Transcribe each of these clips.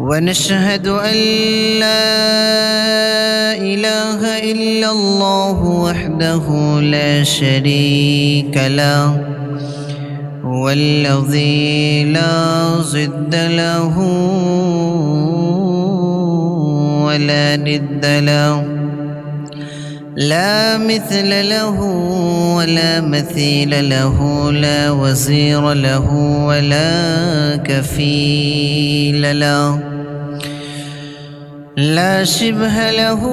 ونشهد أن لا إله إلا الله وحده لا شريك له هو الذي لا ضد له ولا ند له. لا مثل له ولا مثيل له لا وزير له ولا كفيل له. لا شبه له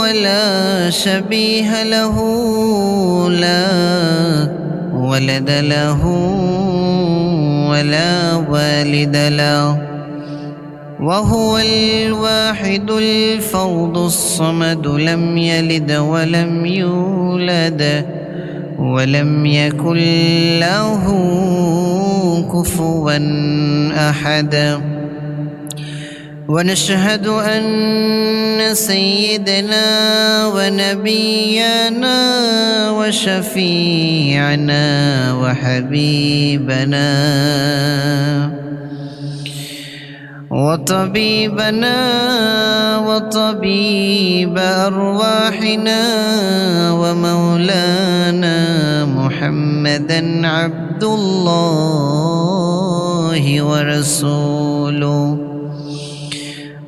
ولا شبيه له لا ولد له ولا والد له. وهو الواحد الفرد الصمد لم يلد ولم يولد ولم يكن له كفوا أحد. ونشهد أن سيدنا ونبينا وشفيعنا وحبيبنا وطبيبنا وطبيب أرواحنا ومولانا محمدا عبد الله ورسوله.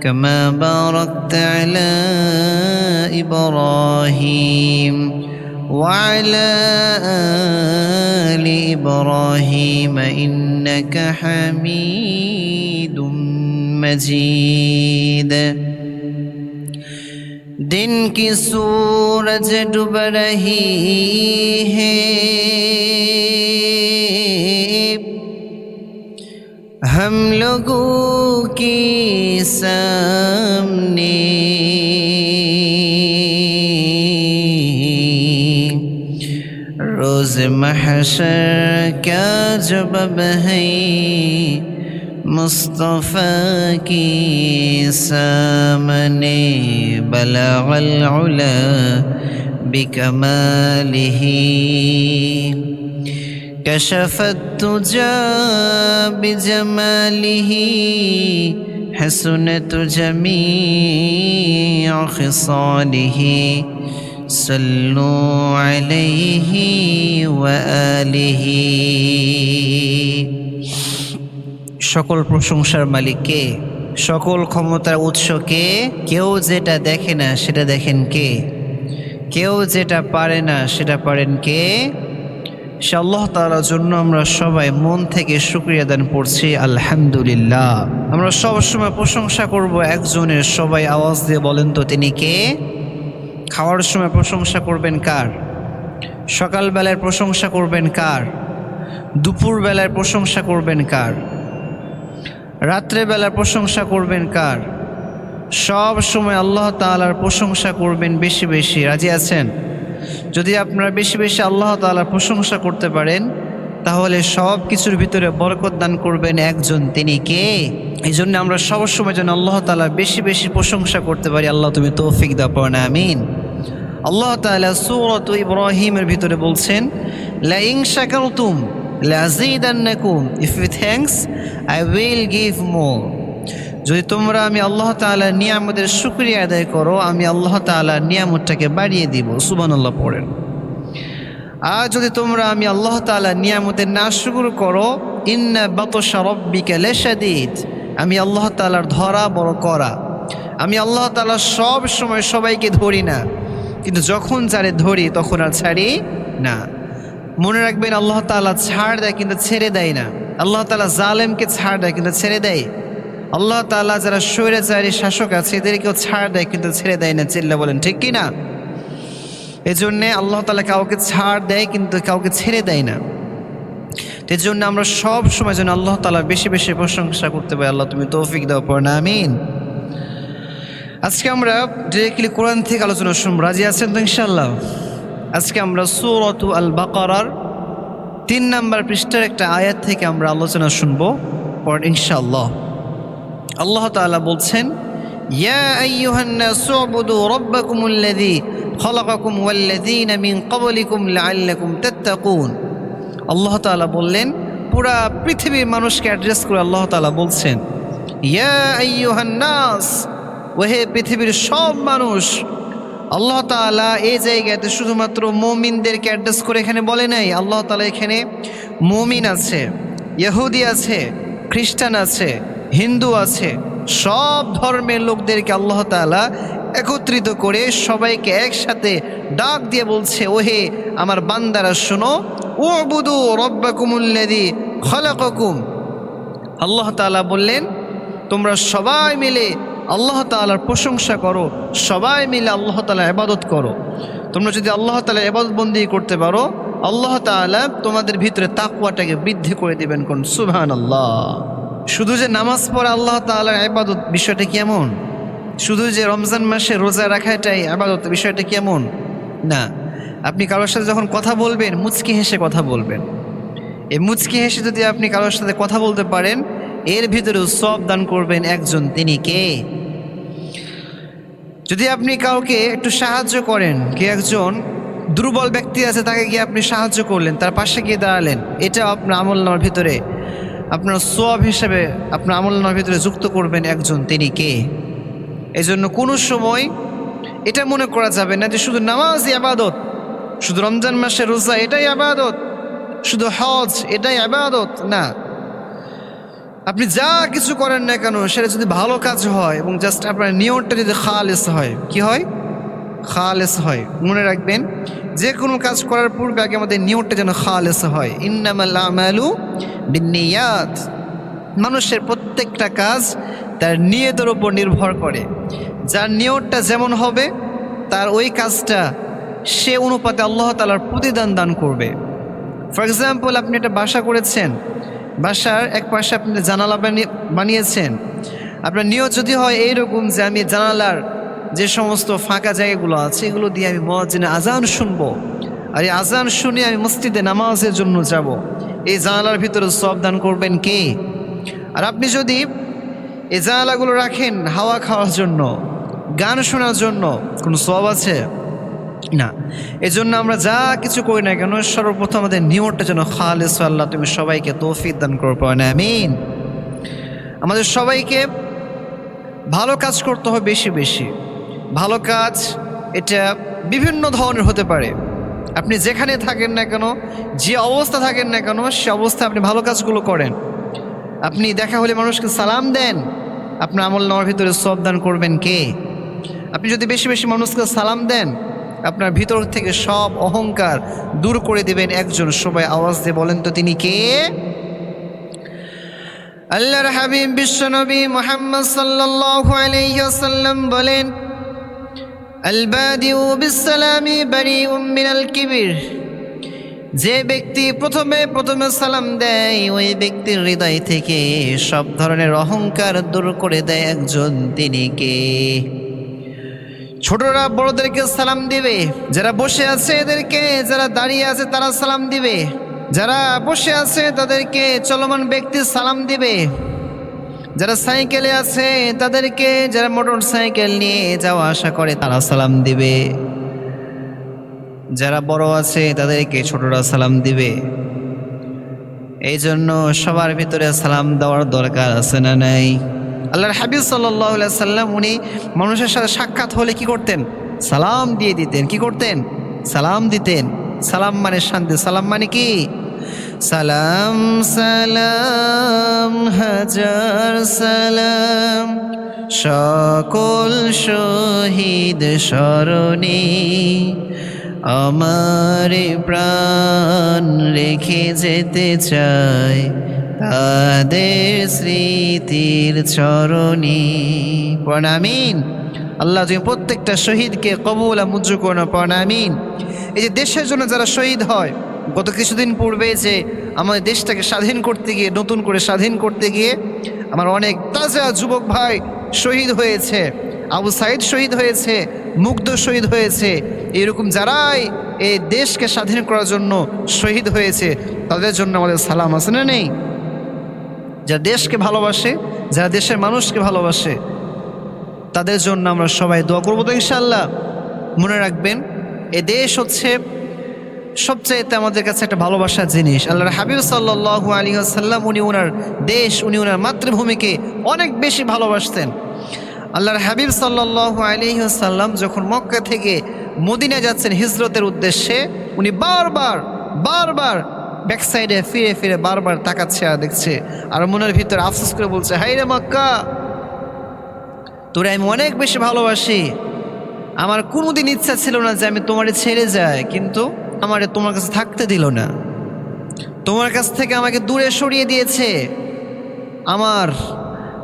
كما باركت على ابراهيم وعلى ال ابراهيم انك حميد مجيد दिन की सूरज डूब रही है हम लोगों के सामने रोज महशर क्या जबब है मुस्तफ़ा के सामने बलाउल बिकमालिही كشف التجى بجماله حسنت جميع خصاله صلوا عليه وآله সকল প্রশংসার মালিক কে সকল ক্ষমতার উৎস কে কেউ যেটা দেখে না সেটা দেখেন কে কেউ যেটা পারে না সেটা পারেন কে সে আল্লাহ তালার জন্য আমরা সবাই মন থেকে শুক্রিয়া দান পড়ছি আলহামদুলিল্লাহ। আমরা সবসময় প্রশংসা করব একজনের, সবাই আওয়াজ দিয়ে বলেন তো তিনি কে? খাওয়ার সময় প্রশংসা করবেন কার? সকালবেলায় প্রশংসা করবেন কার? দুপুরবেলায় প্রশংসা করবেন কার? রাত্রেবেলার প্রশংসা করবেন কার? সব সময় আল্লাহ তাআলার প্রশংসা করবেন বেশি বেশি। রাজি আছেন? যদি আপনারা বেশি বেশি আল্লাহ তাআলার প্রশংসা করতে পারেন, তাহলে সব কিছুর ভিতরে বরকত দান করবেন একজন তিনি কে? এই জন্য আমরা সবসময় যেন আল্লাহ তাআলা বেশি বেশি প্রশংসা করতে পারি। আল্লাহ তুমি তৌফিক দাও, পড়না, আমিন। আল্লাহ তাআলা সূরাত ইব্রাহিমের ভিতরে বলছেন লা ইন শাকারতুম লাযীদান্নাকুম if you thanks I will give more যদি তোমরা আমি আল্লাহ তাআলার নিয়ামতের শুকরিয়া আদায় করো, আমি আল্লাহ তাআলার নিয়ামতটাকে বাড়িয়ে দিব। সুবহানাল্লাহ পড়েন। আর যদি তোমরা আমি আল্লাহ তাআলার নিয়ামতের না শুকুর করো, ইন্না বাতশা রব্বিকা লাশাদীদ। আমি আল্লাহ তাআলার ধরা বড় করা। আমি আল্লাহ তাআলা সব সময় সবাইকে ধরি না। কিন্তু যখন যারে ধরি, তখন আর ছাড়ি না। মনে রাখবেন, আল্লাহ তাআলা ছাড় দেয় কিন্তু ছেড়ে দেয় না। আল্লাহ তালা জালেমকে ছাড় দেয় কিন্তু ছেড়ে দেয়। আল্লাহ তালা যারা স্বৈরাচারী শাসক আছে, এদেরকেও ছাড় দেয়, কিন্তু ছেড়ে দেয় না, চিল্লা বলেন, ঠিক কি না এই জন্যে আল্লাহ তালা কাউকে ছাড় দেয়, কিন্তু কাউকে ছেড়ে দেয় না। এই জন্য আমরা সব সময় যেন আল্লাহ তালা বেশি বেশি প্রশংসা করতে পারি। আল্লাহ তুমি তৌফিক দাও পর না, আমিন। আজকে আমরা ডিরেক্টলি কোরআন থেকে আলোচনা শুনব। রাজি আছেন তো ইনশাল্লাহ আজকে আমরা সুরত আল বাকারার তিন নাম্বার পৃষ্ঠার একটা আয়াত থেকে আমরা আলোচনা শুনব। পর ইনশাল্লাহ আল্লাহ তাআলা বলছেন আল্লাহ তাআলা বললেন, পুরা পৃথিবীর মানুষকে অ্যাড্রেস করে আল্লাহ তাআলা বলছেন নাস ওহে পৃথিবীর সব মানুষ, আল্লাহ তাআলা এই জায়গাতে শুধুমাত্র মুমিনদেরকে অ্যাড্রেস করে এখানে বলে নাই। আল্লাহ তাআলা এখানে মমিন আছে, ইহুদি আছে, খ্রিস্টান আছে হিন্দু আছে, সব ধর্মের লোকদেরকে আল্লাহ তাআলা একত্রিত করে সবাইকে একসাথে ডাক দিয়ে বলছে, ওহে আমার বান্দারা, শোনো ও বুধু রব্বাকুমুল্লাদি খলাকুম আল্লাহ তাআলা বললেন, তোমরা সবাই মিলে আল্লাহ তাআলার প্রশংসা করো, সবাই মিলে আল্লাহ তালা ইবাদত করো। তোমরা যদি আল্লাহ তাআলা ইবাদত বন্দি করতে পারো, আল্লাহ তাআলা তোমাদের ভিতরে তাকুয়াটাকে বৃদ্ধি করে দিবেন কোন, সুবহানাল্লাহ। শুধু যে নামাজ পড়া আল্লাহ তাআলার ইবাদত বিষয়টা কেমন? শুধু যে রমজান মাসে রোজা রাখা এটাই আবাদত বিষয়টা কেমন? না। আপনি কারোর সাথে যখন কথা বলবেন, মুচকি হেসে কথা বলবেন। এই মুচকি হেসে যদি আপনি কারোর সাথে কথা বলতে পারেন, এর ভিতরেও সব দান করবেন একজন। তিনি কে? যদি আপনি কাউকে একটু সাহায্য করেন, কে একজন দুর্বল ব্যক্তি আছে, তাকে গিয়ে আপনি সাহায্য করলেন, তার পাশে গিয়ে দাঁড়ালেন, এটা আপনার আমল নামার ভিতরে আপনার সোয়াব হিসেবে আপনার আমল নামার ভিতরে যুক্ত করবেন একজন, তিনি কে? এই জন্য কোনো সময় এটা মনে করা যাবে না যে শুধু নামাজই আবাদত শুধু রমজান মাসে রোজা এটাই আবাদত শুধু হজ এটাই আবাদত না। আপনি যা কিছু করেন না কেন, সেটা যদি ভালো কাজ হয় এবং জাস্ট আপনার নিয়মটা যদি খালেস হয়, কি হয়? খালেস হয়। মনে রাখবেন, যে কোনো কাজ করার পূর্বে আগে আমাদের নিয়মটা যেন খালেস হয়। ইন্নামাল আমালু বিনিয়াত মানুষের প্রত্যেকটা কাজ তার নিয়তের ওপর নির্ভর করে। যার নিয়তটা যেমন হবে, তার ওই কাজটা সে অনুপাতে আল্লাহ তালার প্রতিদান দান করবে। ফর এক্সাম্পল আপনি একটা বাসা করেছেন। বাসার এক পাশে আপনি জানালা বানিয়ে- বানিয়েছেন। আপনার নিয়ত যদি হয় এইরকম যে আমি জানালার যে সমস্ত ফাঁকা জায়গাগুলো আছে, এগুলো দিয়ে আমি মহাজিনে আজান শুনব। আর এই আজান শুনে আমি মসজিদে নামাজের জন্য যাব। এই জানালার ভিতরে সব দান করবেন কে? আর আপনি যদি এই জানালাগুলো রাখেন হাওয়া খাওয়ার জন্য, গান শোনার জন্য, কোনো সব আছে? না। এজন্য আমরা যা কিছু করি না কেন, সর্বপ্রথম আমাদের নিয়মটা যেন খালেস আল্লাহ তুমি সবাইকে তৌফিক দান করব না আমিন। আমাদের সবাইকে ভালো কাজ করতে হবে বেশি বেশি। ভালো কাজ, এটা বিভিন্ন ধরনের হতে পারে। আপনি যেখানে থাকেন না কেন, যে অবস্থা থাকেন না কেন, সে অবস্থা আপনি ভালো কাজগুলো করেন। আপনি দেখা হলে মানুষকে সালাম দেন, আপনার আমল নেওয়ার ভিতরে সব দান করবেন কে? আপনি যদি বেশি বেশি মানুষকে সালাম দেন, আপনার ভিতর থেকে সব অহংকার দূর করে দেবেন একজন। সবাই আওয়াজ দিয়ে বলেন তো তিনি কে? আল্লাহর হাবিব বিশ্বনবী মোহাম্মদ সাল্লাল্লাহু আলাইহি ওয়াসাল্লাম বলেন আল বাদিউ বিসসালামি বারিউম মিনাল কিবির যে ব্যক্তি প্রথমে প্রথমে সালাম দেয়, ওই ব্যক্তির হৃদয় থেকে সব ধরনের অহংকার দূর করে দেয় একজন তিনি কে? ছোটরা বড়দেরকে সালাম দিবে, যারা বসে আছে এদেরকে, যারা দাঁড়িয়ে আছে তারা সালাম দিবে, যারা বসে আছে তাদেরকে চলমান ব্যক্তি সালাম দিবে। যারা সাইকেলে আছে, তাদেরকে যারা মোটর সাইকেল নিয়ে যাওয়া আসা করে, তারা সালাম দিবে। যারা বড় আছে, তাদেরকে ছোটরা সালাম দিবে। এই জন্য সবার ভিতরে সালাম দেওয়ার দরকার আছে না নাই? আল্লাহর হাবিব সাল্লাহ সাল্লাম উনি মানুষের সাথে সাক্ষাৎ হলে কি করতেন? সালাম দিয়ে দিতেন। কি করতেন? সালাম দিতেন। সালাম মানে শান্তি। সালাম মানে কি? সালাম সালাম, হাজার সালাম। সকল শহীদ স্মরণে আমার প্রাণ রেখে যেতে চায় তাদের স্মৃতির চরণে। প্রণামিন। আল্লাহ তুমি প্রত্যেকটা শহীদকে কবুল মুজ্জু করো প্রণামিন। এই যে দেশের জন্য যারা শহীদ হয় গত কিছুদিন পূর্বে যে আমাদের দেশটাকে স্বাধীন করতে গিয়ে, নতুন করে স্বাধীন করতে গিয়ে আমার অনেক তাজা যুবক ভাই শহীদ হয়েছে, আবু সাইদ শহীদ হয়েছে, মুগ্ধ শহীদ হয়েছে। এরকম যারাই এই দেশকে স্বাধীন করার জন্য শহীদ হয়েছে, তাদের জন্য আমাদের সালাম আছে না নেই? যারা দেশকে ভালোবাসে, যারা দেশের মানুষকে ভালোবাসে, তাদের জন্য আমরা সবাই দোয়া করব তো ইনশাল্লাহ মনে রাখবেন, এ দেশ হচ্ছে সবচাইতে আমাদের কাছে একটা ভালোবাসার জিনিস, আল্লাহর হাবিব সাল্লাহু আলী আসাল্লাম উনি ওনার দেশ, উনি ওনার মাতৃভূমিকে অনেক বেশি ভালোবাসতেন। আল্লাহর হাবিব সাল্লাহু আলী আসাল্লাম যখন মক্কা থেকে মদিনা যাচ্ছেন হিজরতের উদ্দেশ্যে, উনি বারবার বারবার ব্যাক সাইডে ফিরে ফিরে বারবার তাকাচ্ছে আর দেখছে। আর মনের ভিতরে আফসোস করে বলছে হাই রে মক্কা, তোরে আমি অনেক বেশি ভালোবাসি। আমার কোনোদিন ইচ্ছা ছিল না যে আমি তোমারে ছেড়ে যাই, কিন্তু আমারে তোমার কাছে থাকতে দিল না। তোমার কাছ থেকে আমাকে দূরে সরিয়ে দিয়েছে। আমার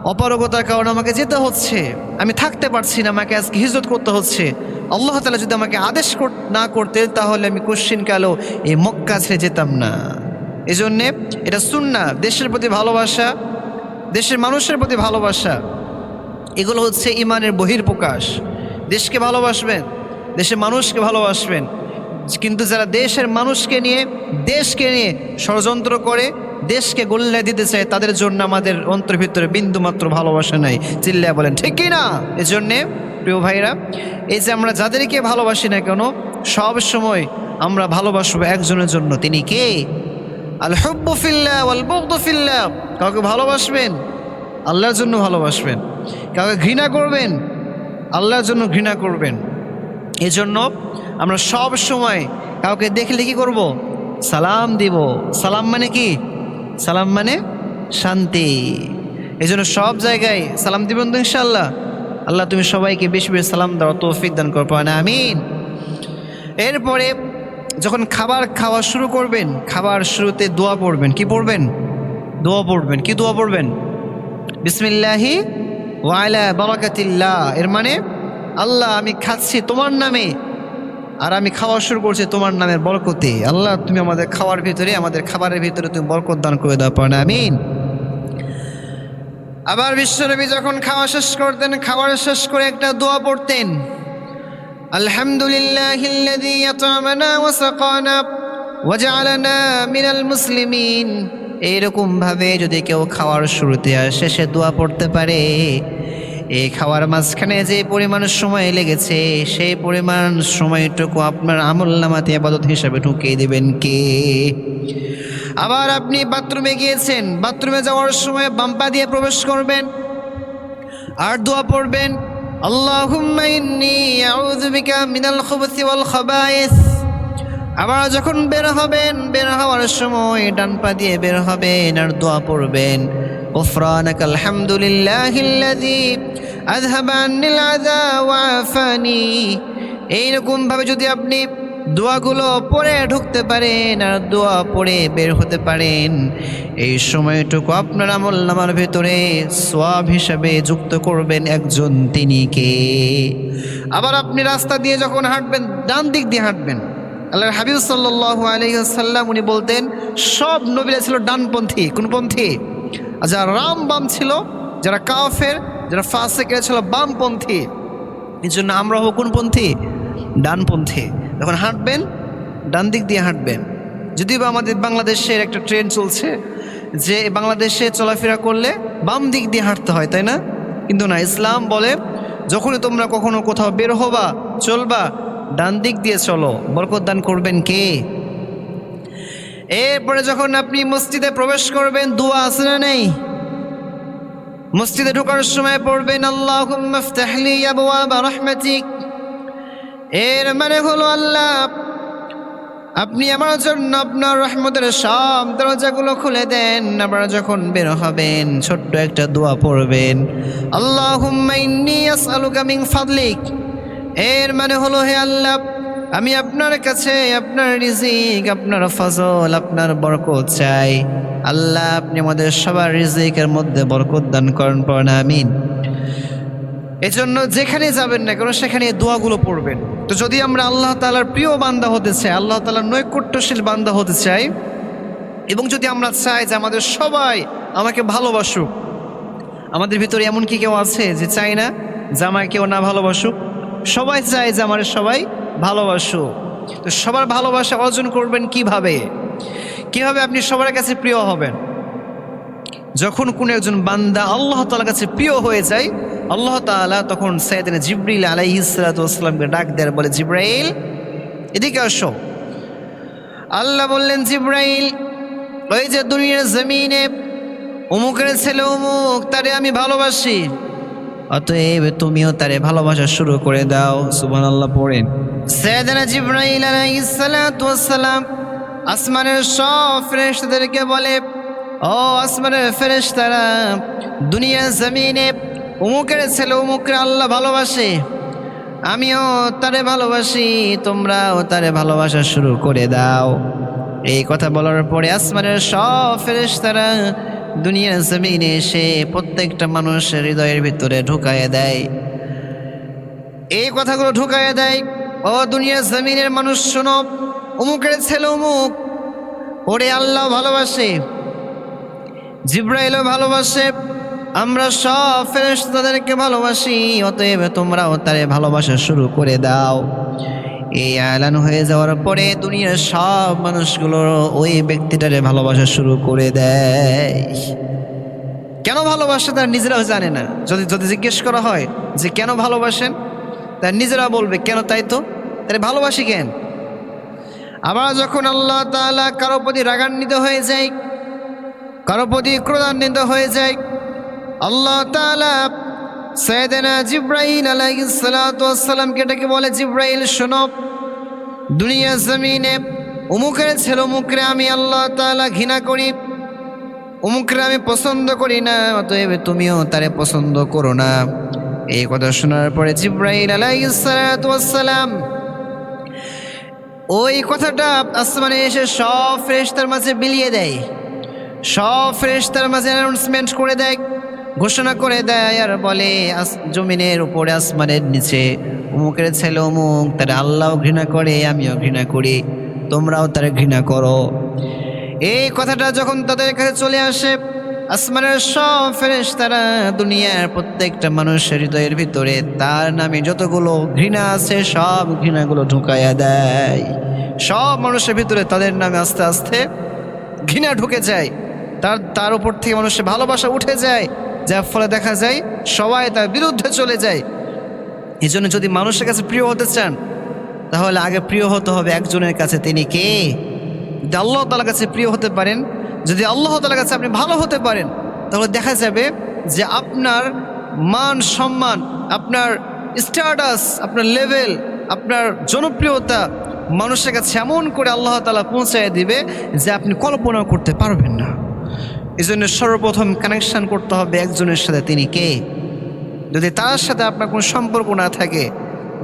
অপারগতার কারণে আমাকে যেতে হচ্ছে। আমি থাকতে পারছি না, আমাকে আজকে হিজরত করতে হচ্ছে। আল্লাহ তালা যদি আমাকে আদেশ না করতেন, তাহলে আমি কোশ্চিন কালো এই মক্কা ছেড়ে যেতাম না। এই জন্যে এটা শুননা দেশের প্রতি ভালোবাসা, দেশের মানুষের প্রতি ভালোবাসা। এগুলো হচ্ছে ইমানের বহির্প্রকাশ দেশকে ভালোবাসবেন, দেশের মানুষকে ভালোবাসবেন। কিন্তু যারা দেশের মানুষকে নিয়ে, দেশকে নিয়ে ষড়যন্ত্র করে, দেশকে গোল্লা দিতে চায়, তাদের জন্য আমাদের অন্তর ভিতরে বিন্দুমাত্র ভালোবাসা নাই। চিল্লায় বলেন, ঠিক না এই জন্যে প্রিয় ভাইরা এই যে আমরা যাদেরকে ভালোবাসি না কেন, সব সময় আমরা ভালোবাসবো একজনের জন্য। তিনি কে? আল হব্বফিল্লা কাউকে ভালোবাসবেন? আল্লাহর জন্য ভালোবাসবেন। কাউকে ঘৃণা করবেন? আল্লাহর জন্য ঘৃণা করবেন। এজন্য আমরা সব সময় কাউকে দেখলে কি করব? সালাম দিব। সালাম মানে কি? সালাম মানে শান্তি। এই জন্য সব জায়গায় সালাম দিবেন তো ইনশাল্লাহ আল্লাহ তুমি সবাইকে বেশি বেশি সালাম দাও তৌফিক দান করব না আমিন। এরপরে যখন খাবার খাওয়া শুরু করবেন, খাবার শুরুতে দোয়া পড়বেন। কি পড়বেন? দোয়া পড়বেন। কি দোয়া পড়বেন? বিসমিল্লাহি ওয়াইলা বরাকাতিল্লাহ। এর মানে আল্লাহ আমি খাচ্ছি তোমার নামে। আর আমি খাওয়া শুরু করছি তোমার নামের বরকতে। আল্লাহ, তুমি আমাদের খাওয়ার ভিতরে, আমাদের খাবারের ভিতরে তুমি বরকত দান করে দাও, পারেন, আমিন। আবার বিশ্বনবী যখন খাওয়া শেষ করতেন খাবার শেষ করে একটা দোয়া পড়তেন। আলহামদুলিল্লাহ এইরকমভাবে যদি কেউ খাওয়ার শুরুতে আর শেষে দোয়া পড়তে পারে। এই খাওয়ার মাঝখানে যে পরিমাণ সময় লেগেছে সেই পরিমাণ সময়টুকু আপনার আমল নামাতে আবাদত হিসাবে ঢুকিয়ে দেবেন কে? আবার আপনি বাথরুমে গিয়েছেন, বাথরুমে যাওয়ার সময় বাম্পা দিয়ে প্রবেশ করবেন, আর দোয়া পড়বেন আবার যখন বের হবেন, বের হওয়ার সময় ডান পা দিয়ে বের হবেন আর দোয়া পড়বেন। غفرانك الحمد لله الذي أذهب عني العذا وعافاني এইরকম ভাবে যদি আপনি দোয়াগুলো পড়ে ঢুকতে পারেন আর দোয়া পড়ে বের হতে পারেন এই সময়টুকু আপনার আমল নামার ভেতরে সোয়াব হিসাবে যুক্ত করবেন একজন তিনি কে আবার আপনি রাস্তা দিয়ে যখন হাঁটবেন ডান দিক দিয়ে হাঁটবেন আল্লাহর হাবিব সাল্লাহ আলহিহাল্লাম উনি বলতেন সব নবীরা ছিল ডানপন্থী কোনপন্থী আর যারা রাম বাম ছিল, যারা কাফের, যারা ফাসেকেরা ছিল বামপন্থী, এই জন্য আমরা হব কোনপন্থী? ডানপন্থী। যখন হাঁটবেন ডান দিক দিয়ে হাঁটবেন। যদিও বা আমাদের বাংলাদেশের একটা ট্রেন চলছে যে বাংলাদেশে চলাফেরা করলে বাম দিক দিয়ে হাঁটতে হয়, তাই না? কিন্তু না, ইসলাম বলে যখনই তোমরা কখনো কোথাও বের হবা, চলবা ডান দিক দিয়ে চলো। বরকত দান করবেন কে? এরপরে যখন আপনি মসজিদে প্রবেশ করবেন, দোয়া আছে না নেই? মসজিদে ঢোকার সময় পড়বেন আল্লাহ এর মানে হলো আল্লাহ, আপনি আমার জন্য আপনার রহমতের সব দরজাগুলো খুলে দেন, আবার যখন বের হবেন, ছোট্ট একটা দোয়া পড়বেন আল্লাহ ফাদলিক। এর মানে হলো, হে আল্লাহ আমি আপনার কাছে, আপনার রিজিক, আপনার ফজল, আপনার বরকত চাই। আল্লাহ, আপনি আমাদের সবার রিজিকের মধ্যে বরকত দান করেন, পড়েন, আমিন। এজন্য যেখানে যাবেন না কেন, সেখানে দোয়াগুলো পড়বেন। তো যদি আমরা আল্লাহ তালার প্রিয় বান্দা হতে চাই, আল্লাহ তালার নৈকট্যশীল বান্দা হতে চাই, এবং যদি আমরা চাই যে আমাদের সবাই আমাকে ভালোবাসুক, আমাদের ভিতরে এমন কি কেউ আছে যে চাই না? যে আমাকে কেউ না ভালোবাসুক? সবাই চায় যে আমার সবাই ভালোবাসুক তো সবার ভালোবাসা অর্জন করবেন কীভাবে? কীভাবে আপনি সবার কাছে প্রিয় হবেন? যখন কোনো একজন বান্দা আল্লাহ তালার কাছে প্রিয় হয়ে যায়, আল্লাহ তালা তখন সাইদিন জিব্রিল আলাইহিসালামকে ডাক দেয় বলে, জিব্রাইল, এদিকে আসো। আল্লাহ বললেন, জিব্রাইল, ওই যে দুনিয়ার জমিনে অমুকের ছেলে অমুক, তারে আমি ভালোবাসি। অতএব তুমিও তারে ভালোবাসা শুরু করে দাও সুবান আল্লাহ পড়েন সৈয়দনা জিব্রাইল আলাইহিসসালাম আসমানের সব ফেরেশতাদেরকে বলে, ও আসমানের ফেরেশতারা দুনিয়ার জমিনে অমুকের ছেলে অমুকের আল্লাহ ভালোবাসে। আমিও তারে ভালোবাসি, তোমরাও তারে ভালোবাসা শুরু করে দাও। এই কথা বলার পরে আসমানের সব ফেরেশতারা দুনিয়ার জমিনে এসে প্রত্যেকটা মানুষের হৃদয়ের ভিতরে ঢুকায় দেয়। এই কথাগুলো ঢুকায় দেয়, ও দুনিয়ার জমিনের মানুষ, শোনো, অমুকের ছেলে অমুক, ওরে আল্লাহ ভালোবাসে, জিব্রাইলও ভালোবাসে, আমরা সব ফেরেশতাদেরকে ভালোবাসি, অতএব তোমরাও তারে ভালোবাসা শুরু করে দাও। এই আয়লান হয়ে যাওয়ার পরে দুনিয়ার সব মানুষগুলো ওই ব্যক্তিটারে ভালোবাসা শুরু করে দেয়। কেন ভালোবাসে তার নিজেরাও জানে না। যদি যদি জিজ্ঞেস করা হয় যে কেন ভালোবাসেন, তার নিজেরা বলবে, কেন তাই তো? তাহলে ভালোবাসি কেন? আবার যখন আল্লাহ তাআলা কারও প্রতি রাগান্বিত হয়ে যায় কারও প্রতি ক্রোধান্বিত হয়ে যায় আল্লাহ তাআলা সৈয়দনা জিব্রাইল আলাইসালামকে ডেকে বলে, জিব্রাইল, শোনো, দুনিয়া জমিনে অমুকের ছেলে অমুকরে আমি আল্লাহ তাআলা ঘৃণা করি অমুকরে আমি পছন্দ করি না, অতএব তুমিও তারে পছন্দ করো না। এই কথা শোনার পরে জিব্রাইল আলাইসালাম ওই কথাটা আসমানে এসে সব ফ্রেশতার মাঝে বিলিয়ে দেয়, সব ফ্রেশতার মাঝে অ্যানাউন্সমেন্ট করে দেয়। ঘোষণা করে দেয় আর বলে জমিনের উপরে আসমানের নিচে। অমুকের ছেলে অমুক, তারা আল্লাহও ঘৃণা করে, আমিও ঘৃণা করি। তোমরাও তারা ঘৃণা করো। এই কথাটা যখন তাদের কাছে চলে আসে, আসমানের সব ফেরেস তারা দুনিয়ার প্রত্যেকটা মানুষের হৃদয়ের ভিতরে তার নামে যতগুলো ঘৃণা আছে, সব ঘৃণাগুলো ঢুকাইয়া দেয়। সব মানুষের ভিতরে তাদের নামে আস্তে আস্তে ঘৃণা ঢুকে যায়। তার তার উপর থেকে মানুষের ভালোবাসা উঠে যায়। যার ফলে দেখা যায় সবাই তার বিরুদ্ধে চলে যায়। এই জন্য যদি মানুষের কাছে প্রিয় হতে চান, তাহলে আগে প্রিয় হতে হবে একজনের কাছে। তিনি কে? যদি আল্লাহ তালার কাছে প্রিয় হতে পারেন, যদি আল্লাহ তালার কাছে আপনি ভালো হতে পারেন, তাহলে দেখা যাবে যে আপনার মান সম্মান, আপনার স্ট্যাটাস আপনার লেভেল আপনার জনপ্রিয়তা মানুষের কাছে এমন করে আল্লাহ তালা পৌঁছায় দিবে যে আপনি কল্পনা করতে পারবেন না। এই জন্য সর্বপ্রথম কানেকশন করতে হবে একজনের সাথে, তিনি কে? যদি তার সাথে আপনার কোনো সম্পর্ক না থাকে,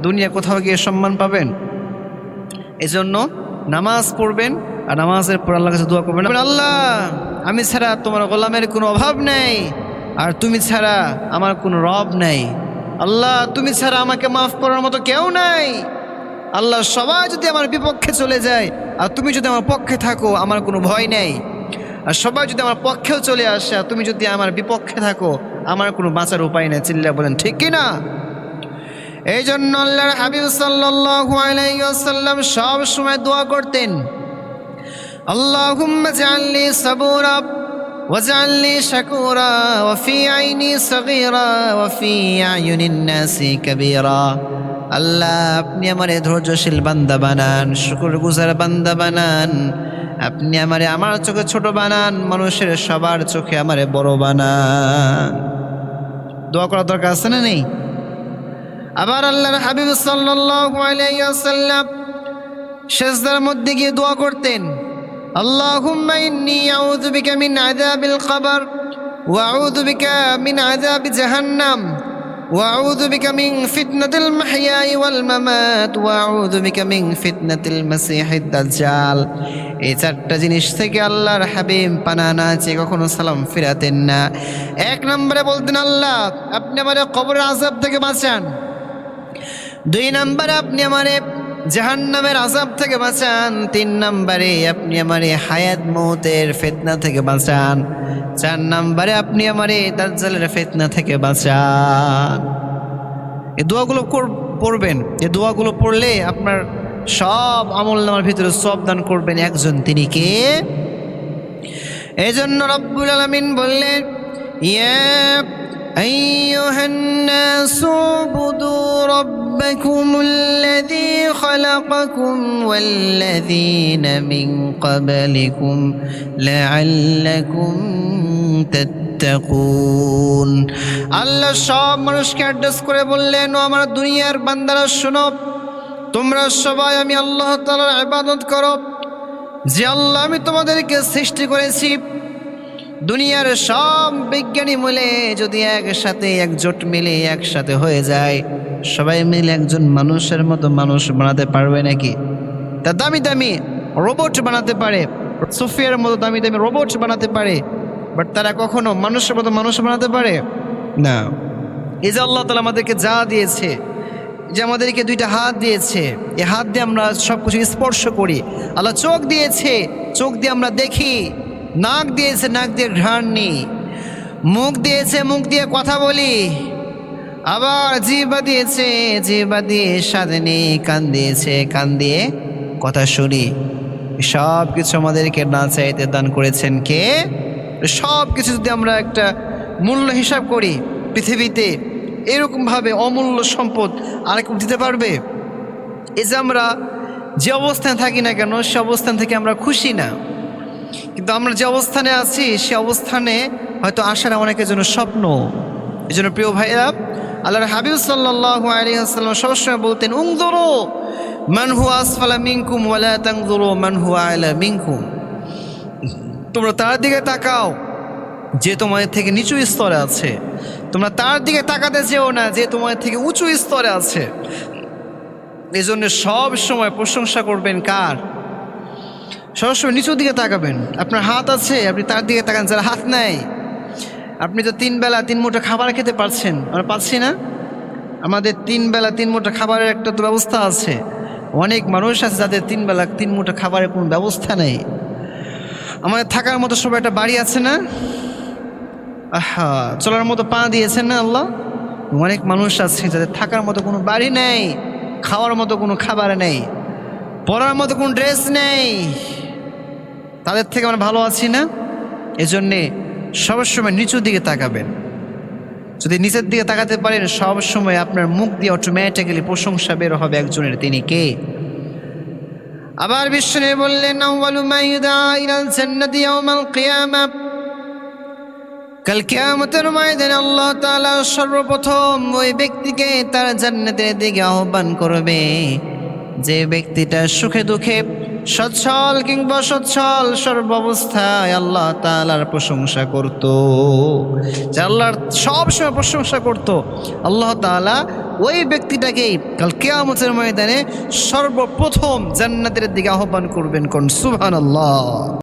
দুনিয়া কোথাও গিয়ে সম্মান পাবেন? এজন্য নামাজ পড়বেন আর নামাজের পর আল্লাহ কাছে দোয়া করবেন, আল্লাহ, আমি ছাড়া তোমার গোলামের কোনো অভাব নেই আর তুমি ছাড়া আমার কোনো রব নেই। আল্লাহ, তুমি ছাড়া আমাকে মাফ করার মতো কেউ নাই। আল্লাহ, সবাই যদি আমার বিপক্ষে চলে যায় আর তুমি যদি আমার পক্ষে থাকো, আমার কোনো ভয় নেই। আর সবাই যদি আমার পক্ষেও চলে আসে, আর তুমি যদি আমার বিপক্ষে থাকো, আমার কোনো বাঁচার উপায় নেই চিল্লা বলেন, ঠিক কি না? এই জন্য আল্লাহর হাবিব সাল্লাল্লাহু আলাইহি ওয়াসাল্লাম সব সময় দোয়া করতেন, আল্লাহুম্মা জাআলনি সাবুরা ওয়াজআলনি শাকুরা ওয়া ফি আইনি সগীরা ওয়া ফি আয়ুনিন নাসি কাবীরা। আল্লাহ, আপনি আমারে ধৈর্যশীল বান্দা বানান, শুকরগুজার বান্দা বানান। আপনি আমারে আমার চোখে ছোট বানান, মানুষের সবার চোখে আমারে বড় বানান। দোয়া করার দরকার আছে না নেই? আবার আল্লাহর হাবিব ওয়াসাল্লাম সেজদার মধ্যে গিয়ে দোয়া করতেন মিন আযাবিল কবর ওয়া আউযু বিকা মিন আযাবি জাহান্নাম بك من فتنة المحيا والممات وأعوذ بك من ওয়া المسيح الدجال এই চারটা জিনিস থেকে আল্লাহর হাবিব পানা না চেয়ে কখনো সালাম ফিরাতেন না। এক নম্বরে বলতেন, আল্লাহ, আপনি আমার কবর আজাব থেকে বাঁচান। দুই নম্বরে, আপনি আমারে জাহান্নামের আজাব থেকে বাঁচান তিন নম্বরে আপনি আমারে হায়াত মৌতের ফেতনা থেকে বাঁচান চার নম্বরে আপনি আমারে দাজ্জালের ফেতনা থেকে বাঁচান এই দোয়াগুলো কর- পড়বেন এই দোয়াগুলো পড়লে আপনার সব আমল নামার ভিতরে সব দান করবেন একজন তিনি কে এই জন্য রব্বুল আলমিন বললেন ইয়া أيها الناس اعبدوا ربكم الذي خلقكم والذين من قبلكم لعلكم تتقون আল্লাহ সব মানুষকে অ্যাড্রেস করে বললেন ও আমার দুনিয়ার বান্দারা শোনো তোমরা সবাই আমি আল্লাহ তাআলার ইবাদত করো যে আল্লাহ আমি তোমাদেরকে সৃষ্টি করেছি দুনিয়ার সব বিজ্ঞানী মিলে যদি একসাথে একজোট মিলে একসাথে হয়ে যায়, সবাই মিলে একজন মানুষের মতো মানুষ বানাতে পারবে নাকি? তা দামি দামি রোবট বানাতে পারে, সোফিয়ার মতো দামি দামি রোবট বানাতে পারে, বাট তারা কখনো মানুষের মতো মানুষ বানাতে পারে? না। এই যে আল্লাহ তালা আমাদেরকে যা দিয়েছে যে আমাদেরকে দুইটা হাত দিয়েছে, এই হাত দিয়ে আমরা সব কিছু স্পর্শ করি। আল্লাহ চোখ দিয়েছে, চোখ দিয়ে আমরা দেখি। নাক দিয়েছে, নাক দিয়ে ঘ্রাণ নিই মুখ দিয়েছে, মুখ দিয়ে কথা বলি। আবার জিবা দিয়েছে জিবা দিয়ে স্বাদ কান দিয়েছে, কান দিয়ে কথা শুনি। সব কিছু আমাদেরকে না চাইতে দান করেছেন কে? সব কিছু যদি আমরা একটা মূল্য হিসাব করি পৃথিবীতে, এরকমভাবে অমূল্য সম্পদ আর কেউ দিতে পারবে? এই যে আমরা যে অবস্থানে থাকি না কেন, সে অবস্থান থেকে আমরা খুশি না। কিন্তু আমরা যে অবস্থানে আছি, সে অবস্থানে হয়তো আসার অনেকের জন্য স্বপ্ন। এই জন্য প্রিয় ভাইরা আল্লাহর হাবিব সাল্লাহ আলিয়াল্লাম সবসময় বলতেন উংদরো মানহু আসফালা মিঙ্কুম ওয়ালা মানহু আলা মিঙ্কুম তোমরা তার দিকে তাকাও, যে তোমাদের থেকে নিচু স্তরে আছে। তোমরা তার দিকে তাকাতে যেও না, যে তোমাদের থেকে উঁচু স্তরে আছে। এই জন্য সব সময় প্রশংসা করবেন কার? সবসময় নিচুর দিকে তাকাবেন। আপনার হাত আছে, আপনি তার দিকে তাকান, যারা হাত নেয় আপনি তো তিন বেলা তিন মুঠো খাবার খেতে পারছেন, আমরা পাচ্ছি না। আমাদের তিন বেলা তিন মুঠো খাবারের একটা তো ব্যবস্থা আছে। অনেক মানুষ আছে যাদের তিন বেলা তিন মুঠো খাবারের কোনো ব্যবস্থা নেই। আমাদের থাকার মতো সবাই একটা বাড়ি আছে না? আহা, চলার মতো পা দিয়েছেন না আল্লাহ? অনেক মানুষ আছে যাদের থাকার মতো কোনো বাড়ি নেই, খাওয়ার মতো কোনো খাবার নেই পরার মতো কোনো ড্রেস নেই। তাদের থেকে আমরা ভালো আছি না? এজন্যে সবসময় নিচুর দিকে তাকাবেন। যদি নিচের দিকে তাকাতে পারেন, সব সময় আপনার মুখ দিয়ে অটোমেটিক্যালি প্রশংসা বের হবে একজনের। তিনি কে? আবার বিষ্ণু বললেন আল্লাহ তাআলা সর্বপ্রথম ওই ব্যক্তিকে তার জান্নাতের দিকে আহ্বান করবে। যে ব্যক্তিটা সুখে দুঃখে সচ্ছল কিংবা সচ্ছল সর্বাবস্থায় আল্লাহ তালার প্রশংসা করত। আল্লাহর সব সময় প্রশংসা করত। আল্লাহ তালা ওই ব্যক্তিটাকেই কাল কেয়ামতের ময়দানে সর্বপ্রথম জান্নাতের দিকে আহ্বান করবেন কোন? সুবহানাল্লাহ।